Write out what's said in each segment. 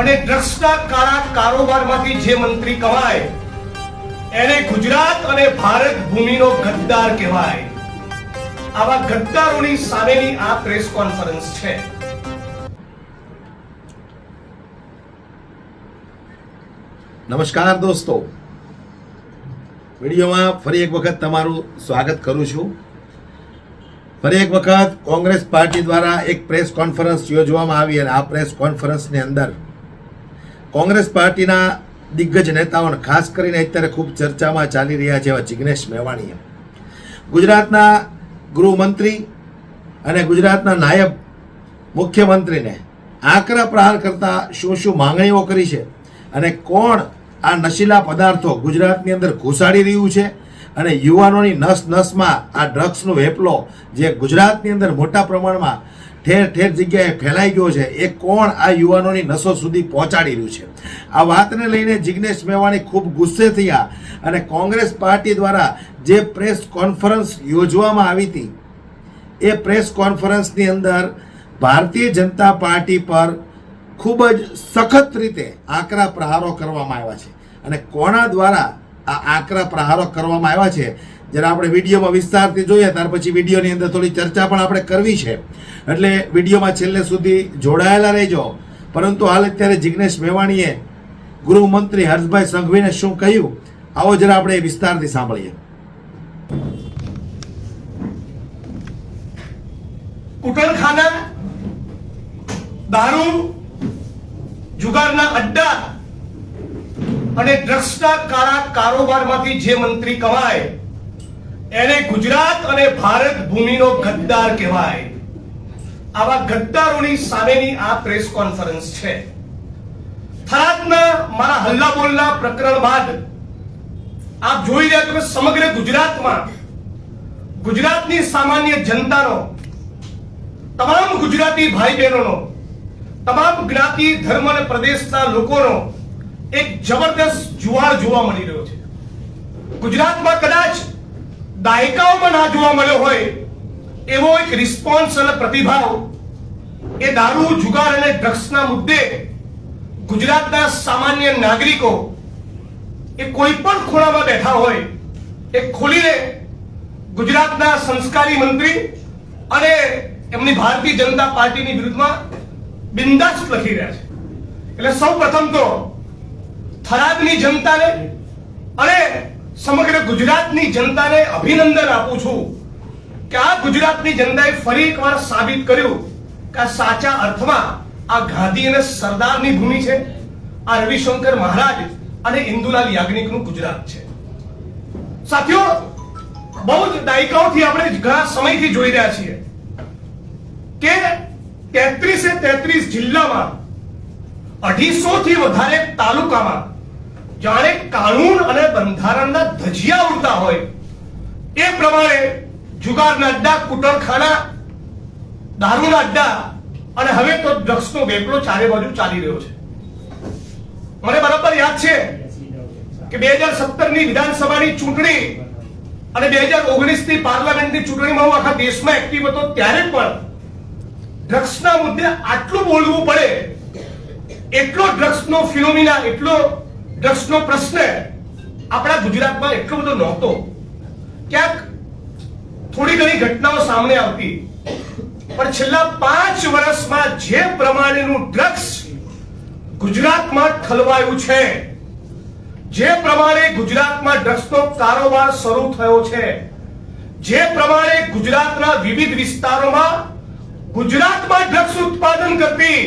અને ડ્રગ્સના કાળા કારોબારમાંથી જે મંત્રી કમાય, એને ગુજરાત અને ભારત ભૂમિનો ગદ્દાર કહેવાય. આવા ગદ્દારોની સામેની આ પ્રેસ કોન્ફરન્સ છે. નમસ્કાર દોસ્તો. વિડીયોમાં ફરી એક વખત તમારું સ્વાગત કરું છું. ફરી એક વખત કોંગ્રેસ પાર્ટી દ્વારા એક પ્રેસ કોન્ફરન્સ યોજવામાં આવી અને આ પ્રેસ કોન્ફરન્સની અંદર કોંગ્રેસ પાર્ટીના દિગ્ગજ નેતાઓને ખાસ કરીને અત્યારે ખૂબ ચર્ચામાં ચાલી રહ્યા છે એવા જિગ્નેશ મેવાણીએ. ગુજરાતના ગૃહમંત્રી અને ગુજરાતના નાયબ મુખ્યમંત્રીને આકરા પ્રહાર કરતા શું શું માંગણીઓ કરી છે અને કોણ આ નશીલા પદાર્થો ગુજરાતની અંદર ઘુસાડી રહ્યું છે અને યુવાનોની નસ નસમાં આ ડ્રગ્સનો વેપલો જે ગુજરાતની અંદર મોટા પ્રમાણમાં ઠેર ઠેર જગ્યાએ ફેલાઈ ગયો છે. એ કોણ આ યુવાનોની નસો સુધી પહોંચાડી રહ્યું છે? આ વાતને લઈને જિગ્નેશ મેવાણી ખૂબ ગુસ્સે થયા અને કોંગ્રેસ પાર્ટી દ્વારા જે પ્રેસ કોન્ફરન્સ યોજવામાં આવી હતી, એ પ્રેસ કોન્ફરન્સની અંદર ભારતીય જનતા પાર્ટી પર ખૂબ જ સખત રીતે આકરા પ્રહારો કરવામાં આવ્યા છે. અને કોના દ્વારા આ આકરા પ્રહારો કરવામાં આવ્યા છે? જ્યારે આપણે વિડીયોમાં વિસ્તારથી જોઈએ, ત્યાર પછી વિડીયોની અંદર થોડી ચર્ચા પણ આપણે કરવી છે. એટલે વિડીયોમાં છેલ્લે સુધી જોડાયેલા રહેજો. પરંતુ હાલ અત્યારે જિગ્નેશ મેવાણીએ ગૃહમંત્રી હર્ષભાઈ સંઘવીને શું કહ્યું? આવો જરા આપણે વિસ્તારથી સાંભળીએ. કુટણખાના દારૂ, જુગારના અડ્ડા અને ડ્રગ્સના કાળા કારોબારમાંથી જે મંત્રી કમાય એને ગુજરાત અને ભારત ભૂમિનો ગદ્દાર કહેવાય. આવા ગદ્દારોની સામેની આ પ્રેસ કોન્ફરન્સ છે. થરાદના મારા હલ્લા બોલના પ્રકરણ બાદ આપ જોઈ રહ્યા છો સમગ્ર ગુજરાતમાં ગુજરાતની સામાન્ય જનતાનો, તમામ ગુજરાતી ભાઈ બહેનોનો તમામ જ્ઞાતિ, ધર્મ અને પ્રદેશના લોકોનો એક જબરદસ્ત જુવાળ જોવા મળી રહ્યો છે. ગુજરાતમાં કદાચ દાયકાઓમાં ના જોવા મળ્યો હોય, એવો એક રિસ્પોન્સ અને પ્રતિભાવ એ દારૂ, જુગાર અને ડ્રગ્સના મુદ્દે ગુજરાતના સામાન્ય નાગરિકો એ કોઈ પણ ખૂણામાં બેઠા હોય, એ ખોલીને ગુજરાતના સંસ્કારી મંત્રી અને એમની ભારતીય જનતા પાર્ટીની વિરુદ્ધમાં બિંદાસ લખી રહ્યા છે. એટલે સૌ પ્રથમ તો થરાદની જનતાને અને સમગ્ર ગુજરાતની જનતાને અભિનંદન આપું છું કે આ ગુજરાતની જનતાએ ફરી એકવાર સાબિત કર્યું કે આ સાચા અર્થમાં આ ગાંધી અને સરદારની ભૂમિ છે. આ રવિશંકર મહારાજ અને ઇન્દુલાલ યાજ્ઞિકનું ગુજરાત છે. સાથીઓ, બહુ જ દાયકાઓથી આપણે ઘણા સમયથી જોઈ રહ્યા છીએ કે તેત્રીસે તેત્રીસ જિલ્લામાં અઢીસો થી વધારે તાલુકામાં જાણે કાનૂન અને બંધારણના ધજિયા ઉડતા હોય. એ પ્રમાણે જુગારના અડ્ડા કુટરખાના દારૂના અડ્ડા અને હવે તો ડ્રગ્સનો વેપલો ચારે બાજુ ચાલી રહ્યો છે. મને બરાબર યાદ છે કે બે હજાર સત્તરની વિધાનસભાની ચૂંટણી અને બે હજાર ઓગણીસની પાર્લામેન્ટની ચૂંટણીમાં હું આખા દેશમાં એક્ટિવ હતો ત્યારે પણ ડ્રગ્સના મુદ્દે આટલું બોલવું પડે, એટલો ડ્રગ્સનો ફિનોમિના, એટલો ડ્રગ્સનો પ્રશ્ન આપણા ગુજરાતમાં એટલો બધો નહોતો. ક્યાંક થોડી ઘણી ઘટનાઓ સામે આવતી. પણ છેલ્લા પાંચ વર્ષમાં જે પ્રમાણેનું ડ્રગ્સ ગુજરાતમાં ઠલવાયું છે, જે પ્રમાણે ગુજરાતમાં ડ્રગ્સનો કારોબાર શરૂ થયો છે, જે પ્રમાણે ગુજરાતના વિવિધ વિસ્તારોમાં ગુજરાતમાં ડ્રગ્સ ઉત્પાદન કરતી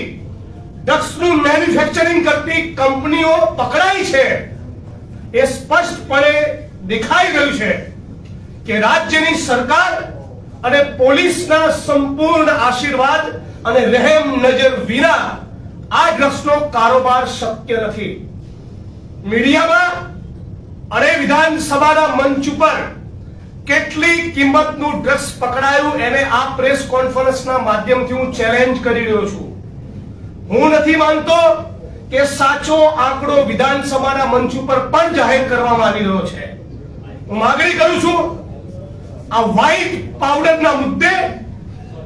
ડ્રગ્સનું મેન્યુફેક્ચરિંગ કરતી કંપનીઓ પકડાઈ છે એ સ્પષ્ટપણે દેખાઈ ગયું છે કે રાજ્યની સરકાર અને પોલીસના સંપૂર્ણ આશીર્વાદ અને રહેમ નજર વિના આ ડ્રગ્સનો કારોબાર શક્ય નથી. મીડિયામાં અને વિધાનસભાના મંચ ઉપર કેટલી કિંમતનું ડ્રગ્સ પકડાયું એને આ પ્રેસ કોન્ફરન્સના માધ્યમથી હું ચેલેન્જ કરી રહ્યો છું. હું નથી માનતો કે સાચો આંકડો વિધાનસભાના મંચ ઉપર પણ જાહેર કરવામાં આવી રહ્યો છે. હું માગણી કરું છું, આ વ્હાઇટ પાવડરના મુદ્દે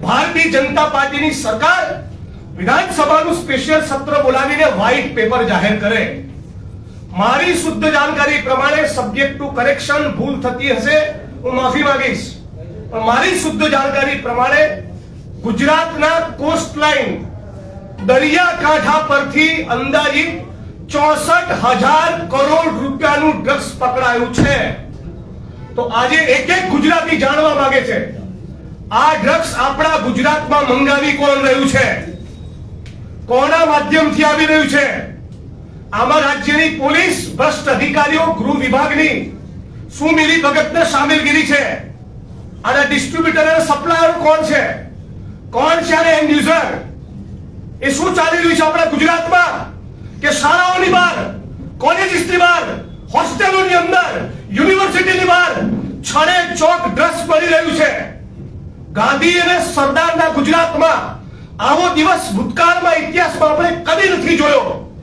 ભારતીય જનતા પાર્ટીની સરકાર વિધાનસભાનું સ્પેશિયલ સત્ર બોલાવીને વ્હાઇટ પેપર જાહેર કરે. મારી શુદ્ધ જાણકારી પ્રમાણે સબ્જેક્ટ ટુ કરેક્શન ભૂલ થતી હશે, હું માફી માંગીશ. પણ મારી શુદ્ધ જાણકારી પ્રમાણે ગુજરાતના કોસ્ટ લાઇન દરિયાકાંઠા પરથી અંદાજિત ચોસઠ હજાર કરોડ રૂપિયાનું ડ્રગ્સ પકડાયું છે. તો આજે એક એક ગુજરાતી જાણવા માંગે છે, આ ડ્રગ્સ આપણા ગુજરાતમાં મંગાવી કોણ રહ્યું છે? કોના માધ્યમથી આવી રહ્યું છે? આમાં રાજ્યની પોલીસ, ભ્રષ્ટ અધિકારીઓ, ગૃહ વિભાગની શું મિલી ભગતને સામેલગીરી છે? આના ડિસ્ટ્રીબ્યુટર અને સપ્લાયર કોણ છે? કોણ છે એન્ડ યુઝર એ શું ચાલી રહ્યું છે આપણા ગુજરાતમાં? કે શાળાઓની બહાર કોલેજીસની બહાર, હોસ્ટેલોની અંદર યુનિવર્સિટીની બહાર છડે ચોક ડ્રગ્સ પડી રહ્યું છે. ગાંધી અને સરદારના ગુજરાતમાં આવો દિવસ ભૂતકાળમાં, ઇતિહાસમાં આપણે કદી નથી જોયો.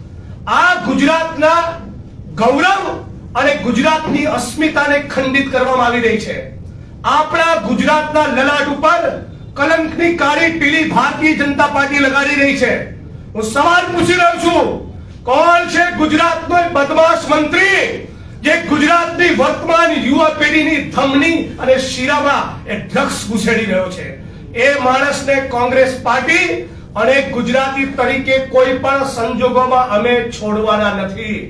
આ ગુજરાતના ગૌરવ અને ગુજરાતની અસ્મિતાને ખંડિત કરવામાં આવી રહી છે. આપણા ગુજરાતના લલાટ ઉપર કલંકની કાળી પીળી ભારતીય જનતા પાર્ટી લગાડી રહી છે. હું સવાલ પૂછી રહ્યો છું, કોણ છે ગુજરાતનો બદમાશ મંત્રી જે ગુજરાતની વર્તમાન યુવા પેઢીની ધમની અને શીરામાં એ ડ્રગ્સ ઘુસેડી રહ્યો છે? એ માણસને કોંગ્રેસ પાર્ટી અને ગુજરાતી તરીકે કોઈ પણ સંજોગોમાં અમે છોડવાના નથી.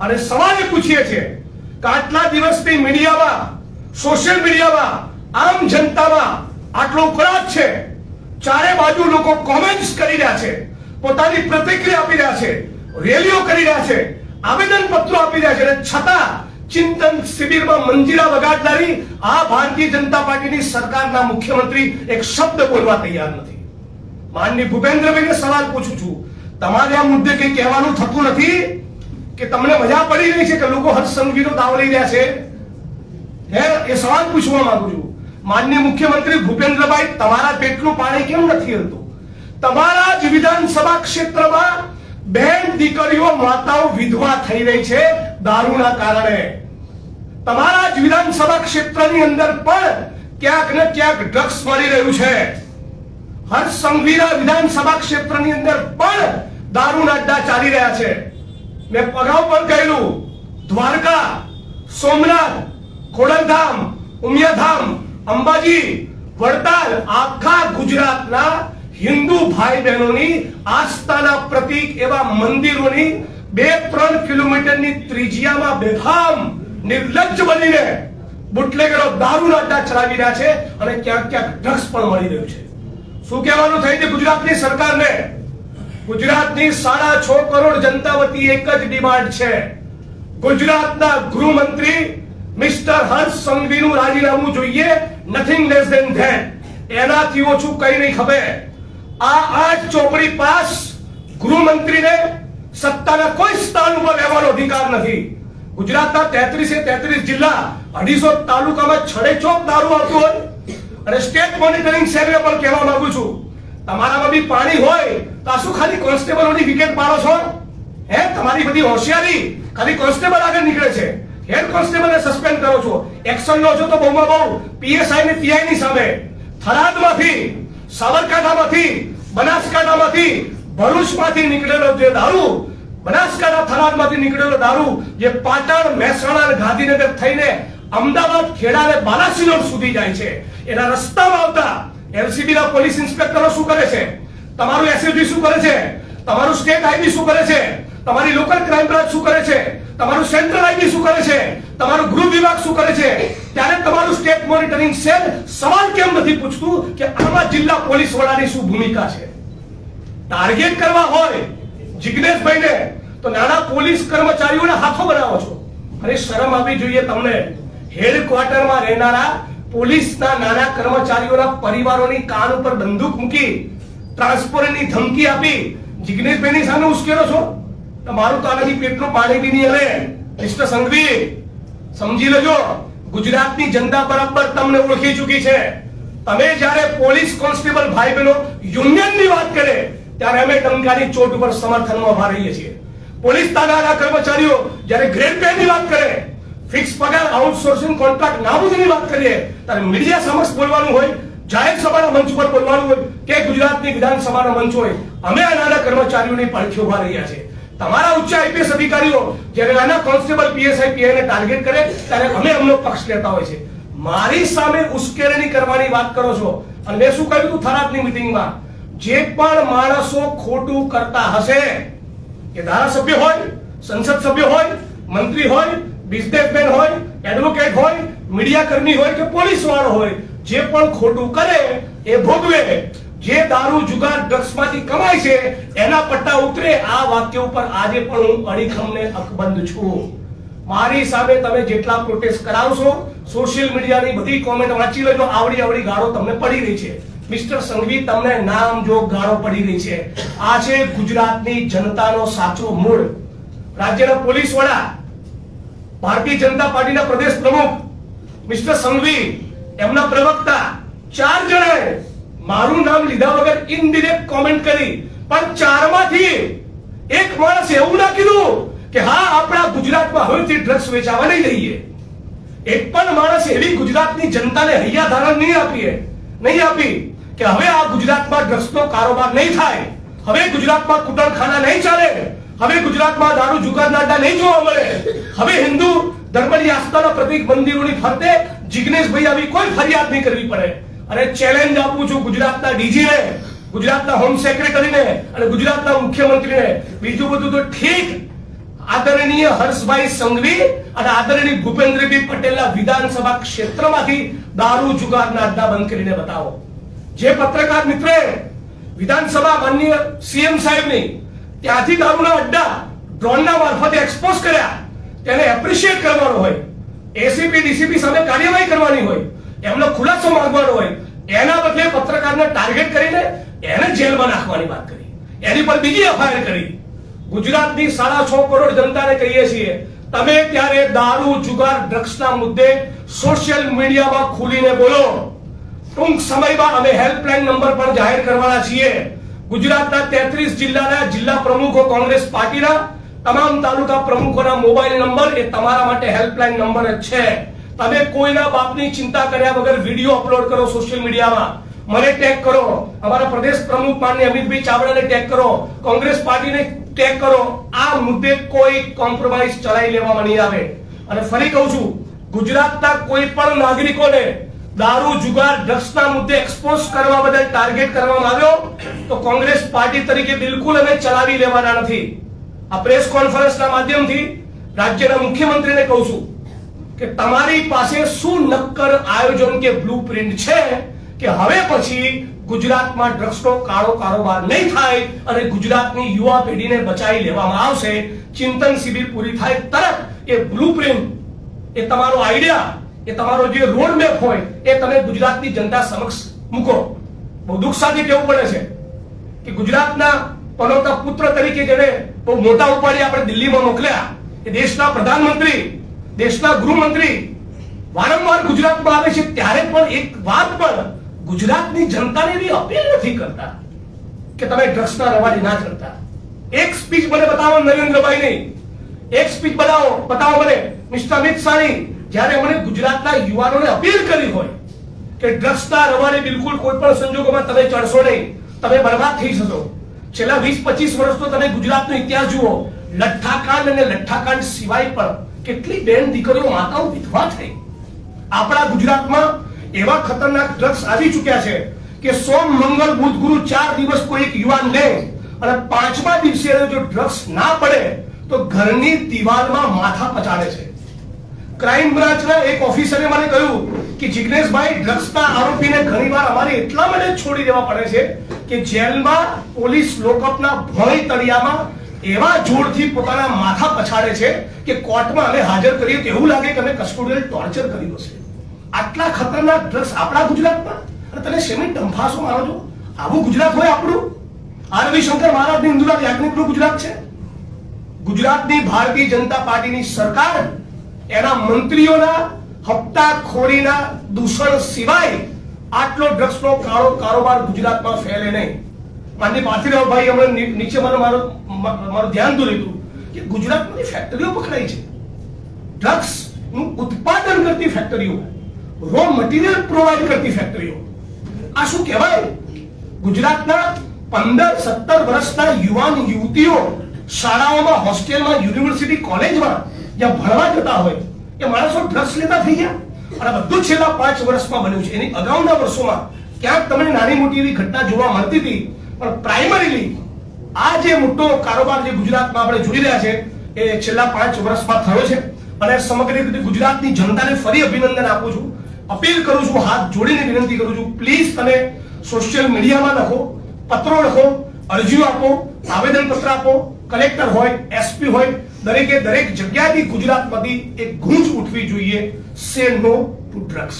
અને સવાલ પૂછીએ છીએ કે આટલા દિવસથી મીડિયામાં, સોશિયલ મીડિયામાં, આમ જનતામાં આટલો ઉકળાટ છે. ચારે બાજુ લોકો કોમેન્ટ્સ કરી રહ્યા છે. પોતાની પ્રતિક્રિયા આપી રહ્યા છે. રેલીઓ કરી રહ્યા છે. આવેદન પત્રો આપી રહ્યા છે. અને છતાં ચિંતન શિબિરમાં મંજીરા વગાડનારી આ ભારતીય જનતા પાર્ટીની સરકારના મુખ્યમંત્રી એક શબ્દ બોલવા તૈયાર નથી. માનની ભૂપેન્દ્રભાઈને સવાલ પૂછું છું. તમારે આ મુદ્દે કંઈ કહેવાનું થતું નથી? કે તમને મજા પડી રહી છે કે લોકો હર્ષ સંઘવીનો દાવ લઈ રહ્યા છે? હે, એ સવાલ પૂછવા માંગુ છું. માનનીય મુખ્યમંત્રી ભૂપેન્દ્રભાઈ, તમારા પેટનું પાણી કેમ નથી હતું તમારા જ વિધાનસભા ક્ષેત્રમાં બહેન દીકરીઓ માતાઓ વિધવા થઈ રહી છે દારૂના કારણે. તમારા જ વિધાનસભા ક્ષેત્રની અંદર પણ ક્યાંક ને ક્યાંક ડ્રગ્સ મળી રહ્યું છે. હર્ષ સંઘવીના વિધાનસભા ક્ષેત્રની અંદર પણ દારૂના અડ્ડા ચાલી રહ્યા છે. મેં અગાઉ પણ કહેલું દ્વારકા, સોમનાથ, ખોડલધામ, ઉમિયાધામ અંબાજી, વડતાલ, આખા ગુજરાતના હિન્દુ ભાઈ બહેનોની આસ્થાના પ્રતીક એવા મંદિરોની બે ત્રણ કિલોમીટરની ત્રિજ્યામાં બેફામ નિર્લજ્જ બનીને બુટલેગરો દારૂના અડ્ડા ચલાવી રહ્યા છે અને ક્યાંક ક્યાંક ડ્રગ્સ પણ મળી રહ્યું છે. શું કહેવાનું થાય છે ગુજરાતની સરકારને? ગુજરાતની સાડા છ કરોડ જનતા વતી એક જ ડિમાન્ડ છે. ગુજરાતના ગૃહમંત્રી મિસ્ટર હર્ષ સંઘવીનું રાજીનામું જોઈએ નથિંગ લેસ ધેન ધેટ એનાથી ઓછું કઈ નહીં ખબે આ આઠ ચોપડી પાસ ગૃહમંત્રીને સત્તાના કોઈ સ્થાન ઉપર રહેવાનો અધિકાર નથી. ગુજરાતના તેત્રીસે તેત્રીસ જિલ્લા અઢીસો તાલુકામાં છડે ચોક દારૂ આવતું હોય અને સ્ટેટ મોનિટરિંગ સેલને પણ કહેવા માંગુ છું. તમારામાં બી પાણી હોય તો આ શું ખાલી કોન્સ્ટેબલોની વિકેટ પાડો છો? હે, તમારી બધી હોશિયારી ખાલી કોન્સ્ટેબલ આગળ નીકળે છે. હેડ કોન્સ્ટેબલને સસ્પેન્ડ કરો છો. એક્શન લો છો તો બહુમાં બહુ. પીએસઆઈ ને પીઆઈ ની સામે. થરાદમાંથી, સાબરકાંઠામાંથી, બનાસકાંઠામાંથી ભરૂચમાંથી નીકળેલો જે દારૂ, બનાસકાંઠા થરાદમાંથી નીકળેલો દારૂ, જે પાટણ, મહેસાણા અને ગાંધીનગર થઈને અમદાવાદ, ખેડા અને બાલાસિનોર સુધી જાય છે. એના રસ્તામાં આવતા એલસીબી ના પોલીસ ઇન્સ્પેક્ટરો શું કરે છે? તમારું એસએસબી શું કરે છે? તમારું સ્ટેટ આઈબી શું કરે છે? તમારી લોકલ ક્રાઇમ બ્રાન્ચ શું કરે છે? તમારું સેન્ટ્રલ આઈબી શું કરે છે? તમારું ગૃહ વિભાગ શું કરે છે? ત્યારે તમારું સ્ટેટ મોનિટરિંગ સેલ સવાલ કેમ નથી પૂછતું કે આમાં જિલ્લા પોલીસ વડાની શું ભૂમિકા છે? ટાર્ગેટ કરવા હોય જિગ્નેશભાઈને, તો નાના પોલીસ કર્મચારીઓને હાથો બનાવો છો. અરે શરમ આપવી જોઈએ તમને. હેડ ક્વાર્ટરમાં રહેનારા પોલીસના નાના કર્મચારીઓના પરિવારોની કાન ઉપર બંદૂક મૂકી, ટ્રાન્સપોર્ટની ધમકી આપી, જિગ્નેશભાઈની સામે ઉશ્કેરો છો? તમારું તો પેટનું પાણી બી નહીં હલે. મિસ્ટર સંઘવી, સમજી લેજો, ગુજરાતની જનતા બરાબર તમને ઓળખી ચૂકી છે. તમે જ્યારે પોલીસ કોન્સ્ટેબલ ભાઈ બહેનો યુનિયનની વાત કરે, ત્યારે અમે ડંકાની ચોટ ઉપર સમર્થનમાં ઊભા રહીએ છીએ. પોલીસ તાનાના કર્મચારીઓ જ્યારે ગ્રેડ પે ની વાત કરે, ફિક્સ પગાર, આઉટસોર્સિંગ કોન્ટ્રાક્ટ નાબૂદીની વાત કરીએ, ત્યારે મીડિયા સમક્ષ બોલવાનું હોય, જાહેર સભાના મંચ પર બોલવાનું હોય કે ગુજરાતની વિધાનસભાના મંચ હોય, અમે આ નાના કર્મચારીઓની પડખી ઊભા રહ્યા છે તમારા ઉચ્ચ આઈપીએસ અધિકારીઓ જ્યારે આના કોન્સ્ટેબલ પીએસઆઈ પીઆઈ ને ટાર્ગેટ કરે, ત્યારે અમે અમનો પક્ષ લેતા હોય છે. મારી સામે ઉશ્કેરણી કરવાની વાત કરો છો. અને મેં શું કહ્યું હતું થરાદની મિટિંગમાં? જે પણ માણસો ખોટું કરતા હશે કે ધારાસભ્ય હોય, સંસદ સભ્ય હોય, મંત્રી હોય બિઝનેસમેન હોય એડવોકેટ હોય મીડિયા કર્મી હોય કે પોલીસ વાળો હોય, જે પણ ખોટું કરે, એ ભોગવે. જે દારૂ, જુગાર ડ્રગ્સમાંથી કમાય છે, એના પટ્ટા ઉતરે. આ વાક્ય ઉપર આજે પણ હું અડીખમને અકબંધ છું. મારી સામે તમે જેટલા પ્રોટેસ્ટ કરાવશો સોશિયલ મીડિયાની બધી કોમેન્ટ વાંચી લેજો. આવડી આવડી ગાળો તમને પડી રહી છે. મિસ્ટર સંઘવી, તમને નામ જો ગાળો પડી રહી છે. આ છે ગુજરાતની જનતાનો સાચો મૂળ. રાજ્યના પોલીસ વડા, ભારતીય જનતા પાર્ટીના પ્રદેશ પ્રમુખ, મિસ્ટર સંઘવી, એમના પ્રવક્તા, ચાર જણાએ મારું નામ લીધા વગર ઇનડિરેક્ટ કોમેન્ટ કરી. પણ ચારમાંથી એક માણસ એવું ના કીધું કે હા, આપણા ગુજરાતમાં હવેથી ડ્રગ્સ વેચાવા નહીં દઈએ. એક પણ માણસ એવી ગુજરાતની જનતાને હૈયા ધારણ નહીં આપીએ, નહીં આપી કે હવે આ ગુજરાતમાં ડ્રગ્સનો કારોબાર નહીં થાય. હવે ગુજરાતમાં કુટરખાના નહીં ચાલે. હવે ગુજરાતમાં દારૂ જુગારના અડ્ડા નહીં જોવા મળે. હવે હિન્દુ ધર્મની આસ્થાના પ્રતિક મંદિરોની ફરતે જિગ્નેશભાઈ આવી કોઈ ફરિયાદ નહીં કરવી પડે. અને ચેલેન્જ આપું છું ગુજરાતના ડીજીને ગુજરાતના હોમ સેક્રેટરીને અને ગુજરાતના મુખ્યમંત્રીને. બીજું બધું તો ઠીક. આદરણીય હર્ષભાઈ સંઘવી અને આદરણીય ભૂપેન્દ્રભાઈ પટેલના વિધાનસભા ક્ષેત્રમાંથી દારૂ જુગારના અડ્ડા બંધ કરીને બતાવો. જે પત્રકાર મિત્રે, વિધાનસભા માનનીય સીએમ સાહેબની ત્યાંથી દારૂના અડ્ડા ડ્રોનના મારફતે એક્સપોઝ કર્યા. તેને એપ્રિશિએટ કરવાનો હોય. એસીપી ડીસીપી સામે કાર્યવાહી કરવાની હોય. એમનો ખુલાસો માંગવાનો હોય, એના બદલે પત્રકારને ટાર્ગેટ કરીને એને જેલમાં નાખવાની વાત કરી. એની પર બીજી એફઆઈઆર કરી. ગુજરાતની સાડા છ કરોડ જનતાને કહીએ છીએ, તમે ત્યારે દારૂ, જુગાર, ડ્રગ્સના મુદ્દે સોશિયલ મીડિયામાં ખુલીને બોલો. ટૂંક સમયમાં અમે હેલ્પલાઇન નંબર પણ જાહેર કરવાના છીએ. ગુજરાતના તેત્રીસ જિલ્લાના જિલ્લા પ્રમુખો કોંગ્રેસ પાર્ટીના તમામ તાલુકા પ્રમુખોના મોબાઈલ નંબર એ તમારા માટે હેલ્પલાઇન નંબર જ છે. તમે કોઈના બાપની ચિંતા કર્યા વગર વીડિયો અપલોડ કરો સોશિયલ મીડિયામાં મને ટેગ કરો. અમારા પ્રદેશ પ્રમુખ માનની અમિતભાઈ ચાવડાને ટેગ કરો. કોંગ્રેસ પાર્ટીને ટેગ કરો. આ મુદ્દે કોઈ કોમ્પ્રોમાઇઝ ચલાવી લેવામાં નહીં આવે. અને ફરી કહું છું, ગુજરાતના કોઈ પણ નાગરિકોને દારૂ, જુગાર, ડ્રગ્સના મુદ્દે એક્સપોઝ કરવા બદલ ટાર્ગેટ કરવામાં આવ્યો, તો કોંગ્રેસ પાર્ટી તરીકે બિલકુલ અમે ચલાવી લેવાના નથી. આ પ્રેસ કોન્ફરન્સના માધ્યમથી રાજ્યના મુખ્યમંત્રીને કહું છું કે તમારી પાસે શું નક્કર આયોજન કે બ્લુપ્રિન્ટ છે કે હવે પછી ગુજરાતમાં ડ્રગ્સનો કાળો કારોબાર નહીં થાય અને ગુજરાતની યુવા પેઢીને બચાવી લેવામાં આવશે? ચિંતન શિબિર પૂરી થાય તરત એ બ્લુપ્રિન્ટ એ તમારો આઈડિયા એ તમારો જે રોડ મેપ હોય એ તમે ગુજરાતની જનતા સમક્ષ મૂકો. બહુ દુઃખ સાથે કહેવું પડે છે કે ગુજરાતના પનોતા પુત્ર તરીકે જેને બહુ મોટા ઉપાડી આપણે દિલ્હીમાં મોકલ્યા, એ દેશના પ્રધાનમંત્રી દેશના ગૃહમંત્રી વારંવાર ગુજરાતમાં આવે છે, ત્યારે પણ એક વાત પણ ગુજરાતની જનતાને એવી અપીલ નથી કરતા કે તમે ડ્રગ્સના રવાડે ના ચડતા. એક સ્પીચ મને બતાવો નરેન્દ્રભાઈની એક સ્પીચ બતાવો બતાવો મને. મિસ્ટર અમિત શાહની. જ્યારે મને ગુજરાતના યુવાનોને અપીલ કરી હોય કે ડ્રગ્સના રવાડે બિલકુલ કોઈ પણ સંજોગોમાં તમે ચડશો નહીં, તમે બરબાદ થઈ જશો. છેલ્લા વીસ પચીસ વર્ષનો તમે ગુજરાતનો ઇતિહાસ જુઓ. લઠ્ઠાકાંડ અને લઠ્ઠાકાંડ સિવાય પણ કેટલી બેન દીકરીઓ માતાઓ વિધવા થઈ? આપણા ગુજરાતમાં એવા ખતરનાક ડ્રગ્સ આવી ચૂક્યા છે કે સોમ, મંગળ, બુધ, ગુરુ ચાર દિવસ કોઈ એક યુવાન લે અને પાંચમા દિવસે જો ડ્રગ્સ ના પડે, તો ઘરની દિવાલમાં માથા પચાડે છે. ક્રાઇમ બ્રાન્ચના એક ઓફિસરે મને કહ્યું કે, જિગ્નેશભાઈ ડ્રગ્સના આરોપીને ઘણીવાર અમારે એટલા માટે છોડી દેવા પડે છે કે જેલમાં પોલીસ લોકઅપના ભય તળિયામાં એવા જોરથી પોતાના માથા પછાડે છે કે કોર્ટમાં અમે હાજર કરીએ તો એવું લાગે કે અમે કસ્ટોડિયલ ટોર્ચર કર્યું છે. આટલા ખતરનાક ડ્રગ્સ આપણા ગુજરાતમાં? અને તમે શેની ડંફાસો મારો છો? આવું ગુજરાત હોય આપણું? આ રવિશંકર મહારાજની ઇન્દુરા યાજ્ઞિકનું ગુજરાત છે? ગુજરાતની ભારતીય જનતા પાર્ટીની સરકાર એના મંત્રીઓના હપ્તાખોરીના દૂષણ સિવાય આટલો ડ્રગ્સનો કાળો કારોબાર ગુજરાતમાં ફેલે નહીં. માનની પાર્થિવભાઈ, હમણાં નીચે મને મારો મારું ધ્યાન દોર્યું હતું કે ગુજરાતની ફેક્ટરીઓ પકડાઈ છે. ડ્રગ્સનું ઉત્પાદન કરતી ફેક્ટરીઓ રો મટીરિયલ પ્રોવાઈડ કરતી ફેક્ટરીઓ આ શું કહેવાય? ગુજરાતના પંદર, સત્તર વર્ષના યુવાન યુવતીઓ શાળાઓમાં, હોસ્ટેલમાં, યુનિવર્સિટી કોલેજમાં જ્યાં ભણવા જતા હોય, એ માણસો ડ્રગ્સ લેતા થઈ ગયા. અને બધું છેલ્લા પાંચ વર્ષમાં બન્યું છે. એની અગાઉના વર્ષોમાં ક્યાંક તમને નાની મોટી એવી ઘટના જોવા મળતી હતી, પણ પ્રાઇમરીલી આ જે મોટો કારોબાર જે ગુજરાતમાં આપણે જોઈ રહ્યા છે, એ છેલ્લા પાંચ વર્ષમાં થયો છે. અને સમગ્ર રીતે ગુજરાતની જનતાને ફરી અભિનંદન આપું છું. અપીલ કરું છું, હાથ જોડીને વિનંતી કરું છું, પ્લીઝ તમે સોશિયલ મીડિયામાં લખો, પત્રો લખો, અરજીઓ આપો આવેદન પત્ર આપો. કલેક્ટર હોય, એસપી હોય, દરેકે દરેક જગ્યાથી ગુજરાતમાંથી એક ગૂંજ ઉઠવી જોઈએ. સે નો ટુ ડ્રગ્સ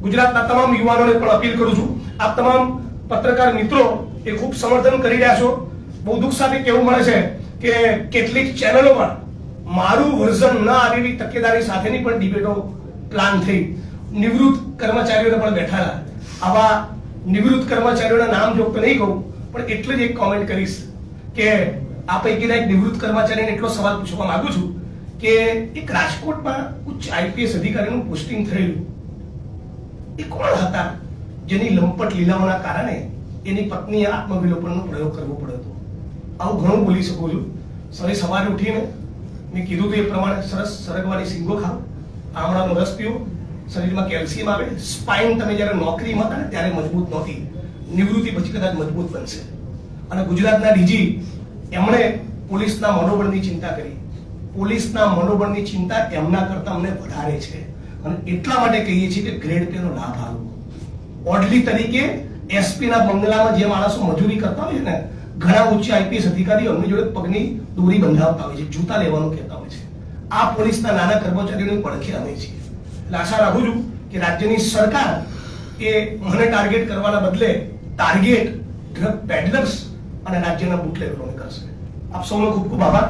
ગુજરાતના તમામ યુવાનોને પણ અપીલ કરું છું. આપ તમામ પત્રકાર મિત્રો, એ ખૂબ સમર્થન કરી રહ્યા છો. બહુ દુઃખ સાથે કેવું મળે છે કે કેટલીક ચેનલોમાં મારું વર્ઝન ન આવેલી તકેદારી સાથેની પણ ડિબેટો પ્લાન થઈ. નિવૃત્ત કર્મચારીઓને પણ બેઠાલા. આવા નિવૃત્ત કર્મચારીઓના નામ જો તો નહીં કહું, પણ એટલે જ એક કોમેન્ટ કરીશ કે આ પૈકીના એક નિવૃત્ત કર્મચારીને એટલો સવાલ પૂછવા માંગુ છું કે એક રાજકોટમાં ઉચ્ચ આઈપીએસ અધિકારીનું પોસ્ટિંગ થયેલું. એ કોણ હતા જેની લંપટ લીલાઓના કારણે એની પત્નીએ આત્મવિલોપનનો પ્રયોગ કરવો પડ્યો? આવું ઘણું બોલી શકું છું. સવારે સવારે ઉઠીને મેં કીધું હતું એ પ્રમાણે સરસ સરગવાની સિંગો ખાઓ આમળાનો રસ પીવો શરીરમાં કેલ્શિયમ આવે. સ્પાઇન તમે જ્યારે નોકરીમાં હતા ને, ત્યારે મજબૂત નહોતી. નિવૃત્તિ પછી કદાચ મજબૂત બનશે. અને ગુજરાતના ડીજી, એમણે પોલીસના મનોબળની ચિંતા કરી. પોલીસના મનોબળની ચિંતા એમના કરતા અમને વધારે છે. અને એટલા માટે કહીએ છીએ કે ગ્રેડ ટેનો લાભ આવો ઓડલી તરીકે એસપીના બંગલામાં જે માણસો મજૂરી કરતા હોય ને ઘણા ઉચ્ચ આઈપીએસ અધિકારીઓ એમની જોડે પગની દોરી બંધાવતા હોય છે, જૂતા લેવાનું કહેતા હોય છે. આ પોલીસના નાના કર્મચારીઓની પડખે અમે છીએ. એટલે આશા રાખું છું કે રાજ્યની સરકાર એ મને ટાર્ગેટ કરવાના બદલે ટાર્ગેટ ડ્રગ પેડલર્સ અને રાજ્યના બુટલેગરોને કરશે આપ સૌનો ખૂબ ખૂબ આભાર.